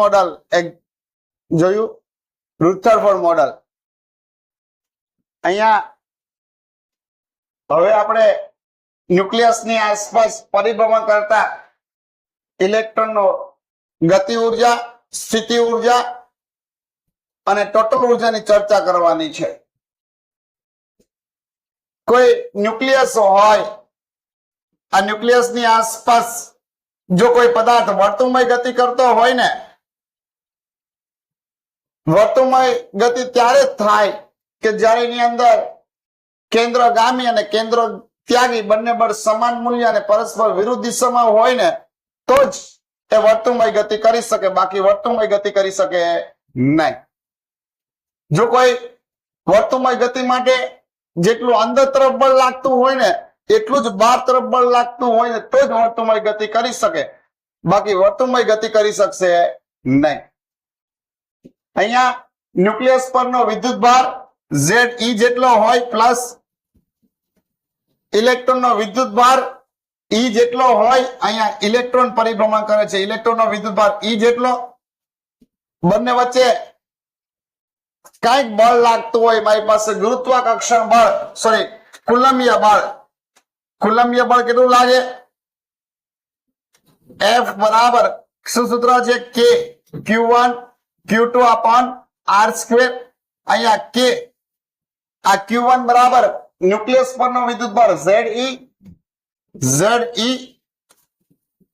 Model એક જોયું? Rutherford model અહીંયા હવે આપણે ન્યુક્લિયસની આસપાસ પરિભ્રમણ કરતા ઇલેક્ટ્રોનનો ગતિ ઊર્જા, સ્થિતિ ઊર્જા અને ટોટલ ઉર્જાની ચર્ચા કરવાની છે. કોઈ ન્યુક્લિયસ હોય, આ ન્યુક્લિયસની આસપાસ જો કોઈ પદાર્થ વર્તુળમય ગતિ કરતો હોય ને વર્તુળમય ગતિ ત્યારે જ થાય કે જ્યારે એની અંદર કેન્દ્રગામી અને કેન્દ્ર ત્યાગી બંને બળ સમાન મૂલ્ય અને પરસ્પર વિરુદ્ધ દિશામાં હોય ને, તો જ એ વર્તુમય ગતિ કરી શકે. બાકી વર્તુમય ગતિ કરી શકે નહીં. જો કોઈ વર્તુમય ગતિ માટે જેટલું અંદર તરફ બળ લાગતું હોય ને, એટલું જ બહાર તરફ બળ લાગતું હોય ને, તો જ વર્તુમય ગતિ કરી શકે. બાકી વર્તુમય ગતિ કરી શકશે નહીં. અહીંયા ન્યુક્લિયસ પરનો વિદ્યુત ભાર ઝેડ ઈ જેટલો હોય પ્લસ ઇલેક્ટ્રોનનો વિદ્યુત ભાર ઈ જેટલો હોય, અહીંયા ઇલેક્ટ્રોન પરિભ્રમણ કરે છે. ઇલેક્ટ્રોનનો વિદ્યુત ભાર ઈ જેટલો, બંને વચ્ચે કાંઈક બળ લાગતું હોય, મારી પાસે ગુરુત્વાકર્ષણ બળ સોરી કુલમ્ય બળ. કુલમ્ય બળ કેટલું લાગે? એફ બરાબર, શું સૂત્ર છે? કે Q one Q two upon R square અહીંયા કે આ ક્યુ વન બરાબર ન્યુક્લિયસ પરનો વિદ્યુત બળ Z E Z E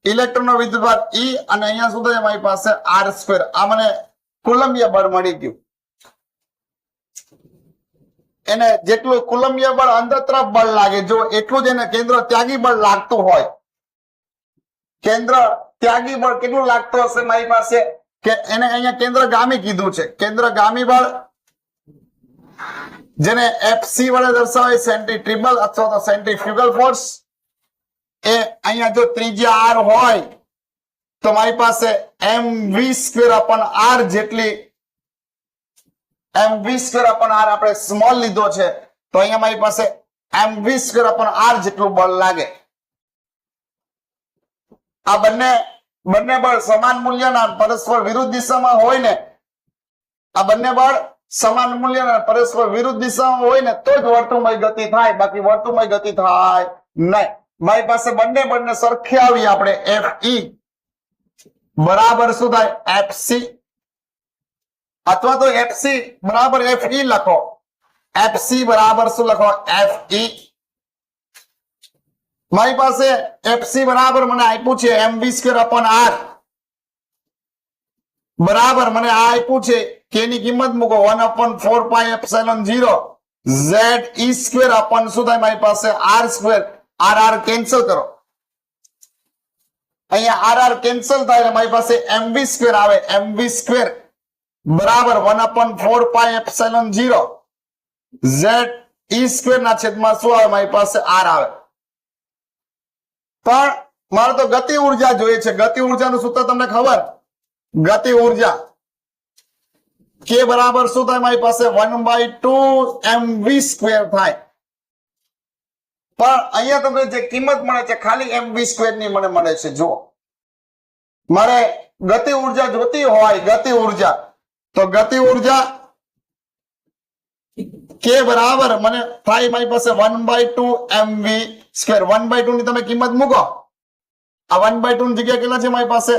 electron નો વિદ્યુત ભાર ઈ, અને અહીંયા સુધી મારી પાસે આર સ્ક્વેર આ મને કુલંબીય બળ મળી ગયું. એને જેટલું કુલંબીય બળ અંદર તરફ બળ લાગે, જો એટલું જ એને કેન્દ્ર ત્યાગી બળ લાગતું હોય, કેન્દ્ર ત્યાગી બળ કેટલું લાગતું હશે મારી પાસે? કે એને અહીંયા કેન્દ્ર ગામી કીધું છે. કેન્દ્ર ગામી બળ જેને એફસી વડે દર્શાવે સેન્ટ્રીટ્રિબલ અથવા તો સેન્ટ્રીફ્યુગલ ફોર્સ, એ અહીંયા જો ત્રિજ્યા આર હોય, તો મારી પાસે M V square upon R જેટલી M V square upon R આપણે સ્મોલ લીધો છે, તો અહીંયા મારી પાસે M V square upon R જેટલું બળ લાગે. આ બંને બંને બળ સમાન મૂલ્યના પરસ્પર વિરુદ્ધ દિશામાં હોય ને, આ બંને બળ સમાન મૂલ્યના પરસ્પર વિરુદ્ધ દિશામાં હોય ને, તો જ વર્તુમય ગતિ થાય. બાકી વર્તુમય ગતિ થાય નહીં. મારી પાસે બંને બળને સરખી આવી આપણે એફ ઈ બરાબર શું થાય? એફ સી અથવા તો એફ સી બરાબર એફ ઈ લખો. એફ સી બરાબર શું લખો? એફ ઈ મારી પાસે એફસી બરાબર મને આપ્યું છે એમ આર બરાબર મને આ આપ્યું છે. કે ની કિંમત મૂકો. One upon four pi epsilon zero Z શું થાય? મારી પાસે આર સ્ક્વેર આર કેન્સલ કરો. અહીંયા આર આર કેન્સલ થાય એટલે મારી પાસે એમવી સ્ક્વેર આવે. એમવી સ્ક્વેર બરાબર. One upon four pi epsilon zero Z E square ના છેદમાં શું આવે? મારી પાસે આર આવે. પણ મારે તો ગતિ ઊર્જા જોઈએ છે. ગતિ ઉર્જાનું સૂત્ર તમને ખબર? ગતિ ઊર્જા. કે બરાબર શું થાય? મારી પાસે one by two M V square થાય. પણ અહીંયા તમને જે કિંમત મળે છે, ખાલી એમ વી સ્ક્વેરની મને મળે છે. જુઓ. મારે ગતિ ઊર્જા જોતી હોય, ગતિ ઊર્જા. તો ગતિ ઊર્જા કે બરાબર મને થાય મારી પાસે one by two M V square one by two ની તમે કિંમત મૂકો. આ વન બાય ટુ ની જગ્યા કેટલા છે મારી પાસે?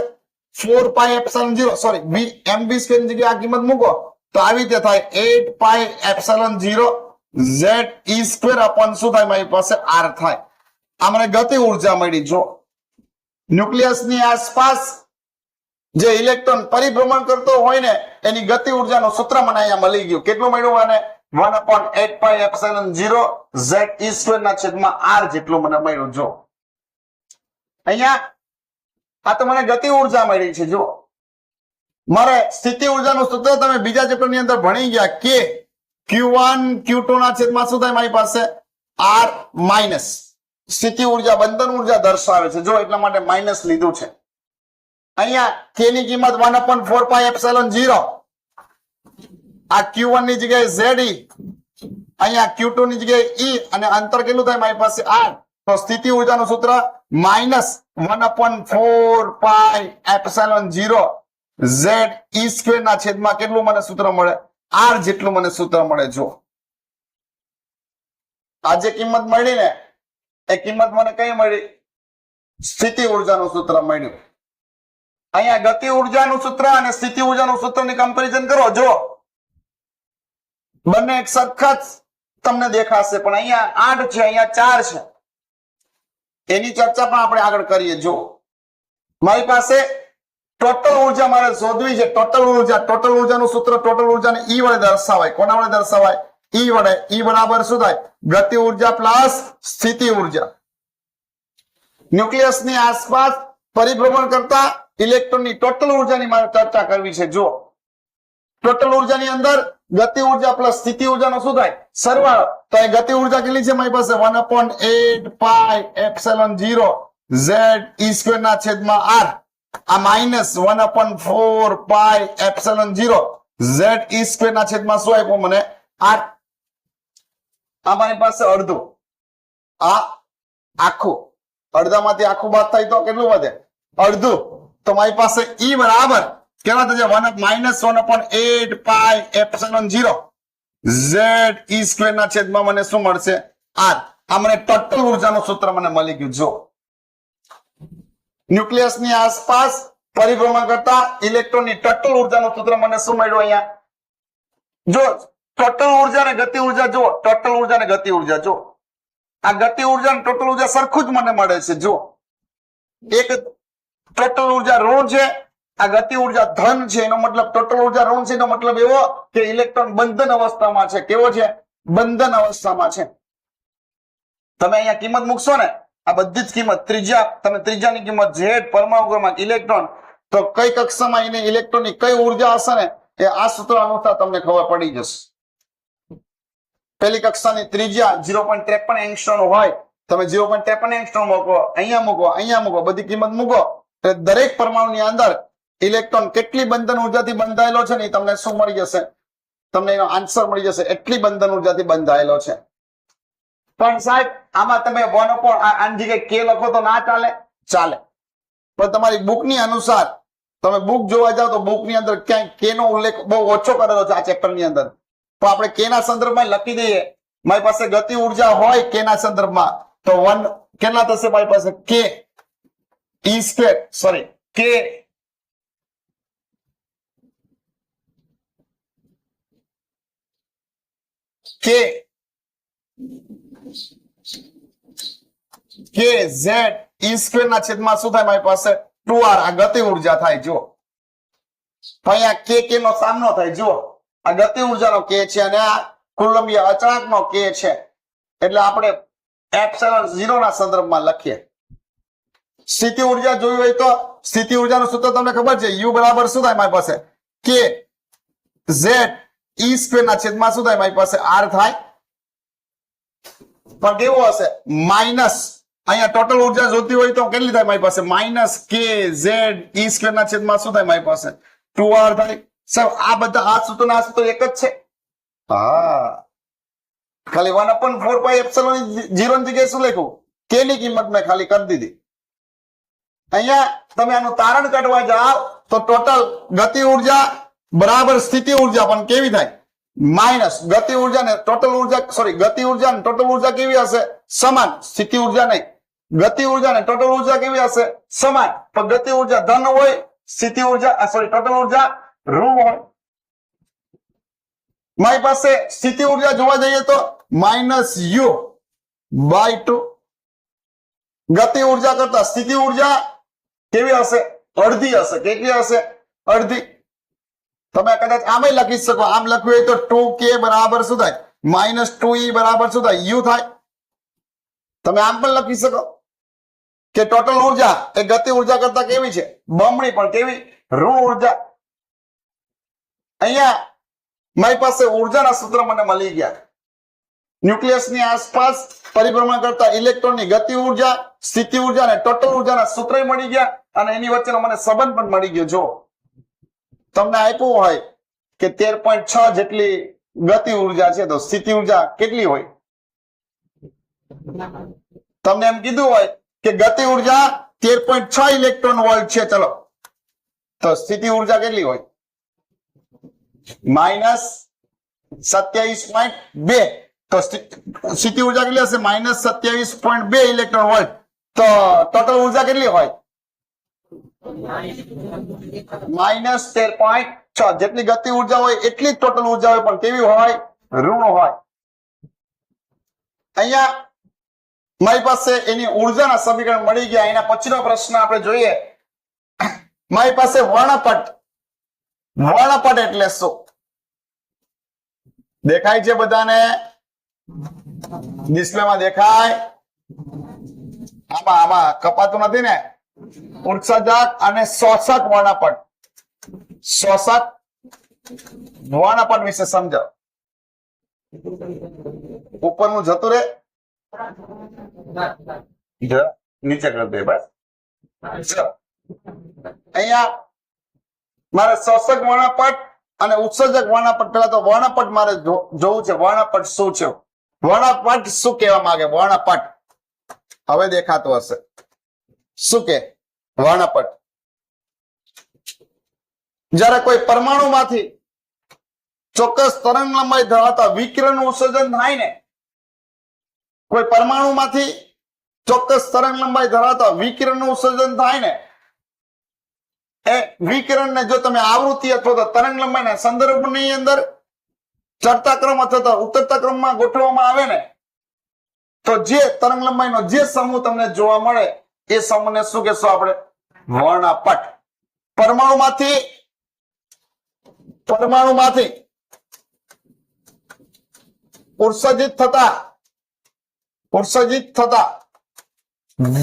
Four pi epsilon zero sorry B M B સ્ક્વેરની જગ્યાએ આ કિંમત મૂકો. તો આવી રીતે થાય. Eight pi epsilon zero Z E square upon શું થાય મારી પાસે? આર થાય. આ મને ગતિ ઊર્જા મળી. જો ન્યુક્લિયસની આસપાસ જે ઇલેક્ટ્રોન પરિભ્રમણ કરતો હોય ને, એની ગતિ ઉર્જાનું સૂત્ર મને અહીંયા મળી ગયું. કેટલું મળ્યું મને one upon eight pi epsilon zero Z E square ના છેદમાં આર જેટલું મને મળ્યું. જો અહીંયા આ તો મને ગતિ ઊર્જા મળી છે જો મારે સ્થિતિ ઉર્જાનું સૂત્ર તમે બીજા ચેપ્ટરની અંદર ભણી ગયા કે ક્યુ વન ક્યુ ટુ ના છેદમાં શું થાય મારી પાસે? આર માઇનસ સ્થિતિ ઊર્જા, બંધન ઊર્જા દર્શાવે છે. જો એટલા માટે માઇનસ લીધું છે. અહીંયા કે ની કિંમત one upon four pi epsilon zero આ ક્યુ ની જગ્યાએ ઝેડ ઈ અહીંયા ક્યુ ની જગ્યાએ ઈ અને અંતર કેટલું થાય? મારી પાસે આર તો સ્થિતિ ઉર્જાનું સૂત્ર minus one upon four pi epsilon ના છેદમાં કેટલું મને સૂત્ર મળે? આર જેટલું મને સૂત્ર મળે જો આ જે કિંમત મળી ને? એ કિંમત મને કઈ મળી? સ્થિતિ ઉર્જાનું સૂત્ર મળ્યું. અહીંયા ગતિ ઉર્જાનું સૂત્ર અને સ્થિતિ ઉર્જાનું સૂત્રની કમ્પેરિઝન કરો જો બંને એક સરખા જ તમને દેખાશે, પણ અહીંયા આઠ છે, અહીંયા ચાર છે. એની ચર્ચા પણ આપણે આગળ કરીએ. જો મારી પાસે ટોટલ ઊર્જા મારે શોધવી છે. ટોટલ ઊર્જા ટોટલ ઉર્જાનું સૂત્ર ટોટલ ઉર્જાને ઈ વડે દર્શાવાય. કોના વડે દર્શાવાય? ઈ વડે. ઈ બરાબર શું થાય? ગતિ ઊર્જા પ્લસ સ્થિતિ ઊર્જા. ન્યુક્લિયસની આસપાસ પરિભ્રમણ કરતા ઇલેક્ટ્રોનની ટોટલ ઉર્જાની મારે ચર્ચા કરવી છે. જો ટોટલ ઉર્જાની અંદર ગતિ ઊર્જા પ્લસ સ્થિતિ ઉર્જાનો શું થાય? સરવાળો. તો એ ગતિ ઊર્જા કેટલી છે? મારી પાસે one upon eight pi epsilon zero Z E square ના છેદમાં આર આ minus one upon four pi epsilon zero Z E square ના છેદમાં શું આપ્યું મને? આર આ મારી પાસે અડધું. આ આખું. અડધામાંથી આખું બાદ થાય તો કેટલું વધે? અડધું. તો મારી પાસે ઈ બરાબર કેટલા થશે one minus one upon eight pi epsilon zero Z E square ના છેદમાં મને શું મળશે? આર આ મને ટોટલ ઉર્જાનું સૂત્ર મને મળી ગયું. જો ન્યુક્લિયસની આસપાસ પરિભ્રમણ કરતા ઇલેક્ટ્રોનની ટોટલ ઉર્જાનું સૂત્ર મને શું મળ્યું અહીંયા? જો ટોટલ ઊર્જા ને ગતિ ઊર્જા જો ટોટલ ઊર્જા ને ગતિ ઊર્જા જો આ ગતિ ઊર્જા ને ટોટલ ઊર્જા સરખું જ મને મળે છે જો એક ટોટલ ઊર્જા ઋણ છે આ ગતિ ઊર્જા ધન છે, એનો મતલબ ટોટલ ઊર્જા ઋણ છે, એનો મતલબ એવો કે ઇલેક્ટ્રોન બંધન અવસ્થામાં છે. કેવો છે? બંધન અવસ્થામાં છે. તમે અહીંયા કિંમત મૂકશો ને, આ બધી જ કિંમત, ત્રીજા, તમે ત્રીજાની કિંમત ઝેડ પરમાણુ ક્રમાંક ઇલેક્ટ્રોન તો કઈ કક્ષામાં એને ઇલેક્ટ્રોનની કઈ ઊર્જા હશે ને, એ આ સૂત્ર અનુસાર તમને ખબર પડી જશે. પહેલી કક્ષાની ત્રીજા ઝીરો પોઈન્ટ ત્રેપન એંગસ્ટ્રોન હોય, તમે ઝીરો પોઈન્ટ ત્રેપન એંગસ્ટ્રોન મૂકો, અહીંયા મૂકો અહીંયા મૂકો, બધી કિંમત મૂકો. દરેક પરમાણુની અંદર ઇલેક્ટ્રોન કેટલી બંધન ઉર્જાથી બંધાયેલો છે ને તમને શું મળી જશે? તમને એનો આન્સર મળી જશે, એટલી બંધન ઉર્જાથી બંધાયેલો છે. પણ સાહેબ, આમાં તમે વન અપોન આની કે લખો તો ના ચાલે? ચાલે. પણ તમારી બુકની અનુસાર, તમે બુક જોવા જાવ તો બુકની અંદર ક્યાંય કે નો ઉલ્લેખ બહુ ઓછો કરેલો છે આ ચેપ્ટરની અંદર. તો આપણે કે ના સંદર્ભમાં લખી દઈએ. મારી પાસે ગતિ ઊર્જા હોય કે ના સંદર્ભમાં, તો વન કેટલા થશે મારી પાસે કે ઈ સ્ક્વેર સોરી કે કે કે ઝેડ ઈ સ્ક્વેર ના છેદમાં શું થાય? મારી પાસે ટુ આ ગતિ ઊર્જા થાય જો અહીંયા કે કે નો સામનો થાય જો આ ગતિ ઉર્જાનો કે છે અને આ કુલંબીય અચળાંકનો કે છે. એટલે આપણે એપ્સિલોન ઝીરો ના સંદર્ભમાં લખીએ. સ્થિતિ ઊર્જા જોઈ હોય તો, સ્થિતિ ઉર્જાનું સૂત્ર તમને ખબર છે? યુ બરાબર શું થાય? મારી પાસે કે ઝેડ ઈ સ્ક્વેર ના છેદમાં શું થાય? મારી પાસે આર થાય. પણ કેવો હશે? માઇનસ. અહીંયા ટોટલ ઊર્જા જોતી હોય તો કેટલી થાય? મારી પાસે માઇનસ કે ઝેડ. ઈ સ્ક્વેર ના છેદમાં શું થાય? મારી પાસે ટુ આર થાય. સાહેબ, આ બધા આ સૂત્ર આ સૂત્ર એક જ છે. હા. ખાલી one upon four pi epsilon zero ની જગ્યાએ શું લખ્યું? કે ની કિંમત મેં ખાલી કરી દીધી. અહીંયા તમે આનું તારણ કાઢવા જાઓ તો ટોટલ ગતિ ઊર્જા બરાબર સ્થિતિ ઊર્જા પણ કેવી થાય? માઇનસ ગતિ ઊર્જા ને ટોટલ ઊર્જા સોરી ગતિ ઊર્જા ને ટોટલ ઊર્જા કેવી હશે? સમાન. સ્થિતિ ઊર્જા નહીં. ગતિ ઊર્જા ને ટોટલ ઊર્જા કેવી હશે? સમાન. પણ ગતિ ઊર્જા ધન હોય, સ્થિતિ ઊર્જા સોરી ટોટલ ઊર્જા ઋણ હોય. મારી પાસે સ્થિતિ ઊર્જા જોવા જઈએ તો માઇનસ યુ બાય ટુ ગતિ ઊર્જા કરતા સ્થિતિ ઊર્જા કેવી હશે? અડધી હશે. કેટલી હશે? અડધી. તમે કદાચ આમે લખી શકો. આમ લખવું હોય તો ટુ કે બરાબર શું થાય? માઇનસ ટુ ઈ બરાબર શું થાય? યુ થાય. તમે આમ પણ લખી શકો. કે ટોટલ ઊર્જા એ ગતિ ઊર્જા કરતા કેવી છે? બમણી પણ કેવી? ઋણ ઊર્જા. અહીંયા મારી પાસે ઉર્જાના સૂત્ર મને મળી ગયા. ન્યુક્લિયસની આસપાસ પરિભ્રમણ કરતા ઇલેક્ટ્રોનની ગતિ ઊર્જા, સ્થિતિ ઊર્જા અને ટોટલ ઉર્જાના સૂત્ર મળી ગયા. અને એની વચ્ચેનો મને સંબંધ પણ મળી ગયો. જો તમને આપ્યું હોય કે તેર પોઈન્ટ છ જેટલી ગતિ ઊર્જા છે, તો સ્થિતિ ઊર્જા કેટલી હોય? તમને એમ કીધું હોય કે ગતિ ઊર્જા તેર પોઈન્ટ છ ઇલેક્ટ્રોન વોલ્ટ છે, ચલો. તો સ્થિતિ ઊર્જા કેટલી હોય? માઇનસ સત્યાવીસ પોઈન્ટ બે. તો સ્થિ- સ્થિતિ ઊર્જા કેટલી હશે? માઇનસ સત્યાવીસ પોઈન્ટ બે ઇલેક્ટ્રોન વોલ્ટ તો ટોટલ ઊર્જા કેટલી હોય? માઇનસ તેર પોઈન્ટ છ. જેટલી ગતિ ઊર્જા હોય એટલી ટોટલ ઊર્જા હોય, પણ કેવી હોય? ઋણ હોય. અહીંયા મારી પાસે એની ઉર્જાના સમીકરણ મળી ગયા. એના પછીનો પ્રશ્ન આપણે જોઈએ. મારી પાસે વર્ણપટ. વર્ણપટ એટલે શું? દેખાય છે બધાને? ડિસ્પ્લેમાં દેખાય? આમાં આમાં કપાતું નથી ને? ઉત્સર્જક અને શોષક વર્ણપટ શોષક વર્ણપટ વિશે સમજો ઉપરનું જતું રે. નીચે કરી દે બસ. અહીંયા મારે શોષક વર્ણપટ અને ઉત્સર્જક વર્ણપટ પેલા તો વર્ણપટ મારે જોવું છે. વર્ણપટ શું છે? વર્ણપટ શું કહેવા માંગે? વર્ણપટ હવે દેખાતું હશે. શું કે? વર્ણપટ જ્યારે કોઈ પરમાણુમાંથી ચોક્કસ તરંગ લંબાઈ ધરાવતા વિકિરણનું ઉત્સર્જન થાય ને, કોઈ પરમાણુમાંથી ચોક્કસ તરંગ લંબાઈ ધરાવતા વિકિરણનું ઉત્સર્જન થાય ને, એ વિકિરણને જો તમે આવૃત્તિ અથવા તો તરંગ લંબાઈના સંદર્ભની અંદર ચડતા ક્રમ અથવા તો ઉતરતા ક્રમમાં ગોઠવવામાં આવે ને, તો જે તરંગ લંબાઈનો જે સમૂહ તમને જોવા મળે એ સમૂહને શું કહેશું આપણે? વર્ણપટ. પરમાણુમાંથી પરમાણુમાંથી ઉત્સર્જિત થતા ઉત્સર્જિત થતા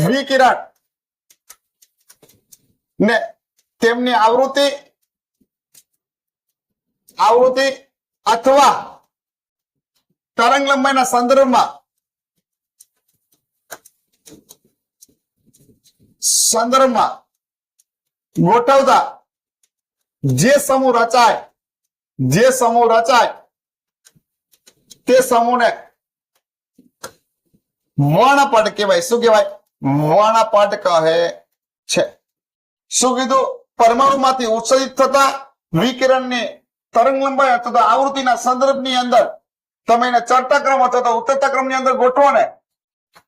વિકિરણ ને તેમની આવૃત્તિ આવૃત્તિ અથવા તરંગ લંબાઈના સંદર્ભમાં સંદર્ભમાં ગોઠવતા જે સમૂહ રચાય, જે સમૂહ રચાય, તે સમૂહને વર્ણપટ કહેવાય. શું કહેવાય? વર્ણપટ કહે છે. શું કીધું? પરમાણુમાંથી ઉત્સર્જિત થતા વિકિરણની તરંગ લંબાઈ અથવા આવૃત્તિના સંદર્ભની અંદર તમે એને ચડતા ક્રમ અથવા ઉતરતા ક્રમની અંદર ગોઠવો ને.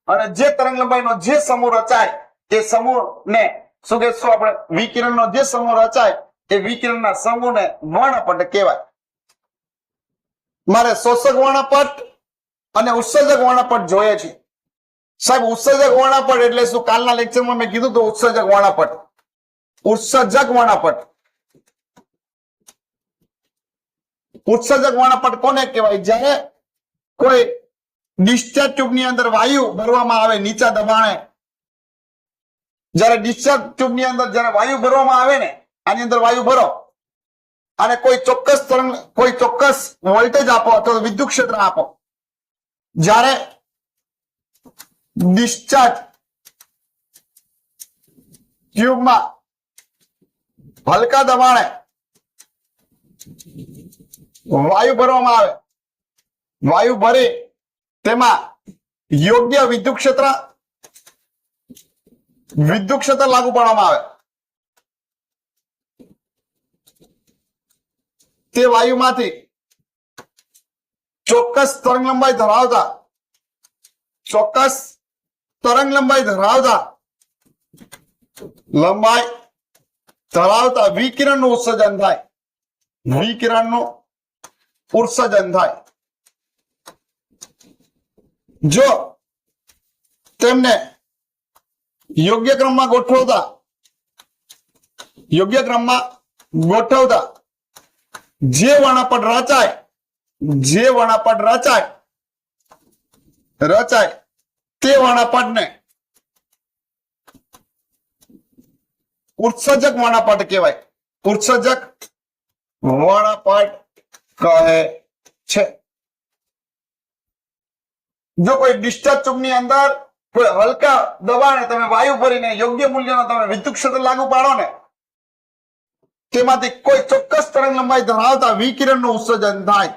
અને જે તરંગ લંબાઈનો જે સમૂહ રચાય એ સમૂહને શું કહેશું આપણે? વિકિરણનો જે સમૂહ રચાય, એ વિકિરણના સમૂહને વર્ણપટ કહેવાય. મારે શોષક વર્ણપટ અને ઉત્સર્જક વર્ણપટ જોઈએ છે. સાહેબ, ઉત્સર્જક વર્ણપટ એટલે શું? કાલના લેક્ચરમાં મેં કીધું તો ઉત્સર્જક વર્ણપટ. ઉત્સર્જક વર્ણપટ. ઉત્સર્જક વર્ણપટ કોને કહેવાય? જ્યારે કોઈ ડિસ્ચાર્જ ટ્યુબની અંદર વાયુ ભરવામાં આવે, નીચા દબાણે જ્યારે ડિસ્ચાર્જ ટ્યુબની અંદર જ્યારે વાયુ ભરવામાં આવે ને, આની અંદર વાયુ ભરો. અને કોઈ ચોક્કસ તરંગ, કોઈ ચોક્કસ વોલ્ટેજ આપો અથવા વિદ્યુત ક્ષેત્ર આપો. જ્યારે ડિસ્ચાર્જ ટ્યુબમાં હલકા દબાણે વાયુ ભરવામાં આવે, વાયુ ભરી, તેમાં યોગ્ય વિદ્યુત ક્ષેત્ર વિદ્યુત ક્ષેત્ર લાગુ પાડવામાં આવે. તે વાયુમાંથી ચોક્કસ તરંગ લંબાઈ ધરાવતા, ચોક્કસ તરંગ લંબાઈ ધરાવતા લંબાઈ ધરાવતા વિકિરણનું ઉત્સર્જન થાય. વિકિરણનું ઉત્સર્જન થાય. જો તેમને યોગ્ય ક્રમમાં ગોઠવતા. યોગ્ય ક્રમમાં ગોઠવતા. જે વણાપટ રચાય, જે વણાપટ રચાય રચાય તે વણાપટને ઉત્સર્જક વણાપટ કહેવાય. ઉત્સર્જક વણાપટ કહે છે. જો કોઈ ડિસ્ચાર્જ ટ્યુબની અંદર હલકા દબાણે તમે વાયુ ભરીને યોગ્ય મૂલ્યનો તમે વિદ્યુત ક્ષેત્ર લાગુ પાડો ને, તેમાંથી કોઈ ચોક્કસ તરંગ લંબાઈ ધરાવતા વિકિરણનું ઉત્સર્જન થાય.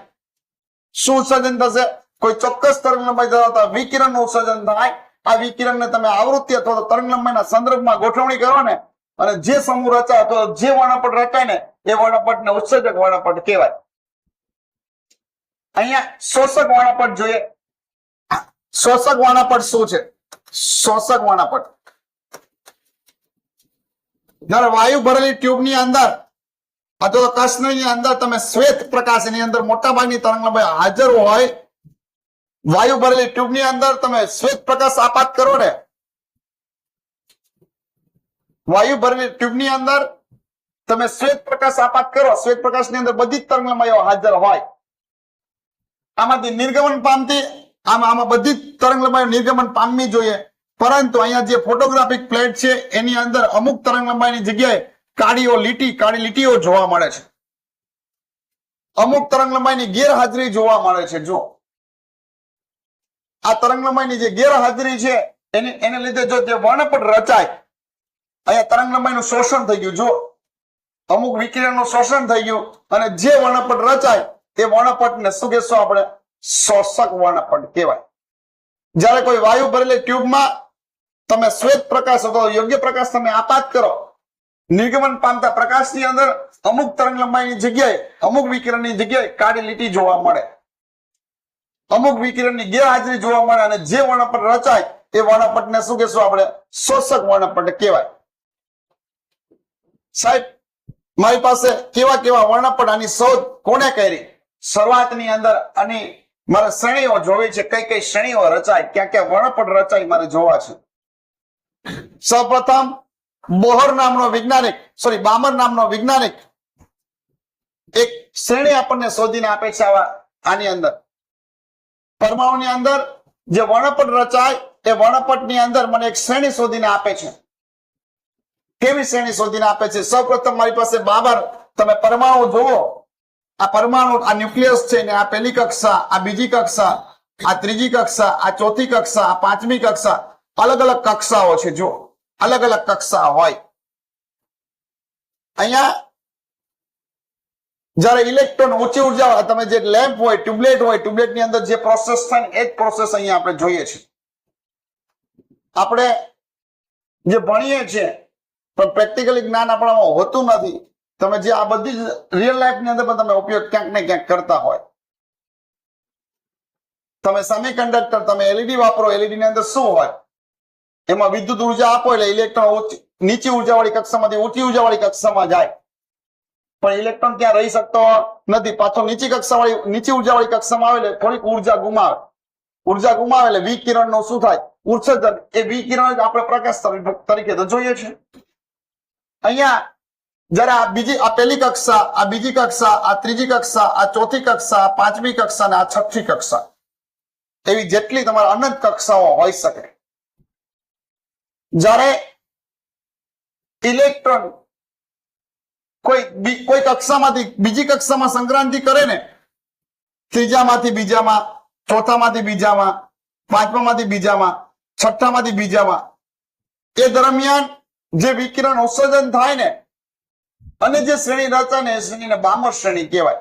શું ઉત્સર્જન થશે? કોઈ ચોક્કસ તરંગ લંબાઈ ધરાવતા વિકિરણનું ઉત્સર્જન થાય. આ વિકિરણને તમે આવૃત્તિ અથવા તરંગ લંબાઈના સંદર્ભમાં ગોઠવણી કરો ને, અને જે સમૂહ રચાય તો જે વર્ણપટ રચાય ને, એ વર્ણપટને ઉત્સર્જક વર્ણપટ કહેવાય. અહીંયા શોષક વર્ણપટ જોઈએ. શોષક વર્ણપટ શું છે? શોષક વણાપટ જ્યારે વાયુ ભરેલી ટ્યુબની અંદર અથવા તો અંદર તમે શ્વેત પ્રકાશની અંદર મોટા ભાગની તરંગલંબાઈ હાજર હોય, વાયુ ભરેલી ટ્યુબની અંદર તમે શ્વેત પ્રકાશ આપાત કરો ને, વાયુ ભરેલી ટ્યુબની અંદર તમે શ્વેત પ્રકાશ આપાત કરો, શ્વેત પ્રકાશની અંદર બધી જ તરંગલંબાઈઓ હાજર હોય. આમાંથી નિર્ગમન પામતી આમાં આમાં બધી તરંગ લંબાઈ નિર્ગમન પામવી જોઈએ. પરંતુ અહીંયા જે ફોટોગ્રાફિક પ્લેટ છે, એની અંદર અમુક તરંગ લંબાઈની જગ્યાએ કાળીઓ લીટી કાળી લીટીઓ જોવા મળે છે. અમુક તરંગલંબાઈની ગેરહાજરી જોવા મળે છે. જો આ તરંગલંબાઈની જે ગેરહાજરી છે, એને એને લીધે જો જે વર્ણપટ રચાય, અહીંયા તરંગલંબાઈનું શોષણ થઈ ગયું. જો અમુક વિકિરણનું શોષણ થઈ ગયું અને જે વર્ણપટ રચાય, તે વર્ણપટને શું કહેશું આપણે? શોષક વર્ણપટ કહેવાય. જ્યારે કોઈ વાયુ ભરેલી ટ્યુબમાં તમે શ્વેત પ્રકાશ અથવા યોગ્ય પ્રકાશ તમે આપાત કરો, નિર્ગમન પામતા પ્રકાશની અંદર અમુક તરંગ લંબાઈની જગ્યાએ, અમુક વિકિરણની જગ્યાએ કાળી લીટી જોવા મળે. અમુક વિકિરણની ગેરહાજરી જોવા મળે અને જે વર્ણપટ રચાય, એ વર્ણપટને શું કહેશું આપણે? શોષક વર્ણપટ કહેવાય. સાહેબ, મારી પાસે કેવા કેવા વર્ણપટ આની શોધ કોને કરી? શરૂઆતની અંદર આની મારે શ્રેણીઓ જોવી છે, કઈ કઈ શ્રેણીઓ રચાય, ક્યાં ક્યાં વર્ણપટ રચાય મારે જોવા છે. સૌપ્રથમ, બોહર નામનો વૈજ્ઞાનિક સોરી બામર નામનો વૈજ્ઞાનિક એક શ્રેણી આપણને શોધીને આપે છે આવા, આની અંદર. પરમાણુની અંદર જે વર્ણપટ રચાય, એ વર્ણપટની અંદર મને એક શ્રેણી શોધીને આપે છે. કેવી શ્રેણી શોધીને આપે છે? સૌપ્રથમ મારી પાસે બાબર તમે પરમાણુ જુઓ. આ પરમાણુ આ ન્યુક્લિયસ છે ને આ પહેલી કક્ષા, આ બીજી કક્ષા, આ ત્રીજી કક્ષા, આ ચોથી કક્ષા, આ પાંચમી કક્ષા, અલગ અલગ કક્ષાઓ છે જો અલગ અલગ કક્ષા હોય. અહીંયા જ્યારે ઇલેક્ટ્રોન ઊંચી ઊર્જા તમે જે લેમ્પ હોય, ટ્યુબલેટ હોય, ટ્યુબલેટની અંદર જે પ્રોસેસ થાય એ જ પ્રોસેસ અહીંયા આપણે જોઈએ છીએ. આપણે જે ભણીએ છીએ, પણ પ્રેક્ટિકલી જ્ઞાન આપણામાં હોતું નથી. તમે જે આ બધી જ રિયલ લાઈફની અંદર પણ તમે ઉપયોગ ક્યાંક ને ક્યાંક કરતા હોય. તમે સેમી કંડક્ટર તમે એલઈડી વાપરો એલઈડી ની અંદર શું હોય? એમાં વિદ્યુત ઊર્જા આપો એટલે ઇલેક્ટ્રોન નીચી ઉર્જાવાળી કક્ષામાંથી ઊંચી ઉર્જાવાળી કક્ષામાં જાય. પણ ઇલેક્ટ્રોન ત્યાં રહી શકતો નથી? પાછો નીચી કક્ષાવાળી, નીચી ઉર્જાવાળી કક્ષામાં આવે એટલે થોડીક ઊર્જા ગુમાવે. ઊર્જા ગુમાવે એટલે વિકિરણનું શું થાય? ઉત્સર્જન એ વિકિરણ આપણે પ્રકાશ તરી- તરીકે તો જોઈએ છે. અહીંયા જયારે આ બીજી, આ પહેલી કક્ષા, આ બીજી કક્ષા, આ ત્રીજી કક્ષા, આ ચોથી કક્ષા, આ પાંચમી કક્ષા અને આ છઠ્ઠી કક્ષા. એવી જેટલી તમારા અનંત કક્ષાઓ હોઈ શકે. જ્યારે ઇલેક્ટ્રોન કોઈ કોઈ કક્ષામાંથી, બીજી કક્ષામાં સંક્રાંતિ કરે ને, ત્રીજામાંથી બીજામાં, ચોથામાંથી બીજામાં, પાંચમામાંથી બીજામાં, છઠ્ઠામાંથી બીજામાં, એ દરમિયાન જે વિકિરણ ઉત્સર્જન થાય ને અને જે શ્રેણી રચાય ને એ શ્રેણીને બામર શ્રેણી કહેવાય.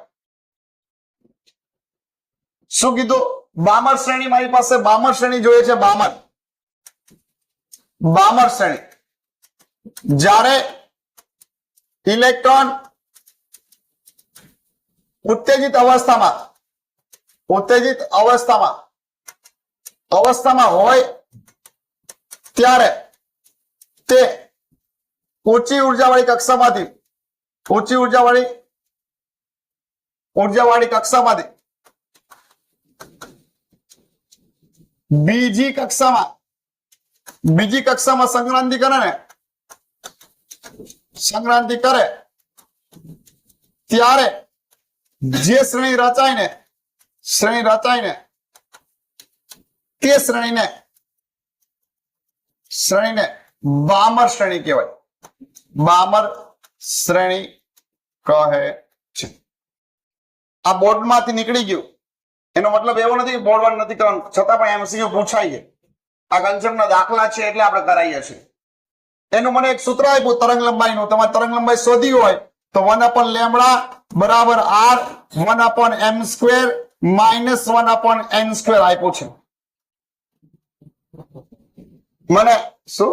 શું કીધું? બામર શ્રેણી મારી પાસે બામર શ્રેણી જોઈએ છે બામર બામર શ્રેણી. જ્યારે ઇલેક્ટ્રોન ઉત્તેજિત અવસ્થામાં ઉત્તેજિત અવસ્થામાં અવસ્થામાં હોય ત્યારે તે ઊંચી ઉર્જાવાળી કક્ષામાંથી ઊંચી ઉર્જાવાળી ઉર્જાવાળી કક્ષામાંથી. બીજી કક્ષામાં બીજી કક્ષામાં સંક્રાંતિ કરે ને, સંક્રાંતિ કરે, ત્યારે જે શ્રેણી રચાય ને, શ્રેણી રચાય ને, તે શ્રેણીને શ્રેણીને બામર શ્રેણી કહેવાય. બામર શ્રેણી કહે છે. આ બોર્ડમાંથી નીકળી ગયું. એનો મતલબ એવો નથી બોર્ડ વાળું નથી કરવાનું. છતાં પણ એમસીક્યુ પૂછાય છે. આ કંચનના દાખલા છે એટલે આપણે કરાવીએ છીએ. એનું મને એક સૂત્ર આપ્યું, તરંગ લંબાઈનું. તમારે તરંગ લંબાઈ શોધી હોય તો વન અપોન લેમડા બરાબર R one upon M square minus one upon N square આપ્યું છે. મને શું?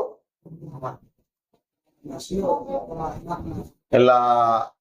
En la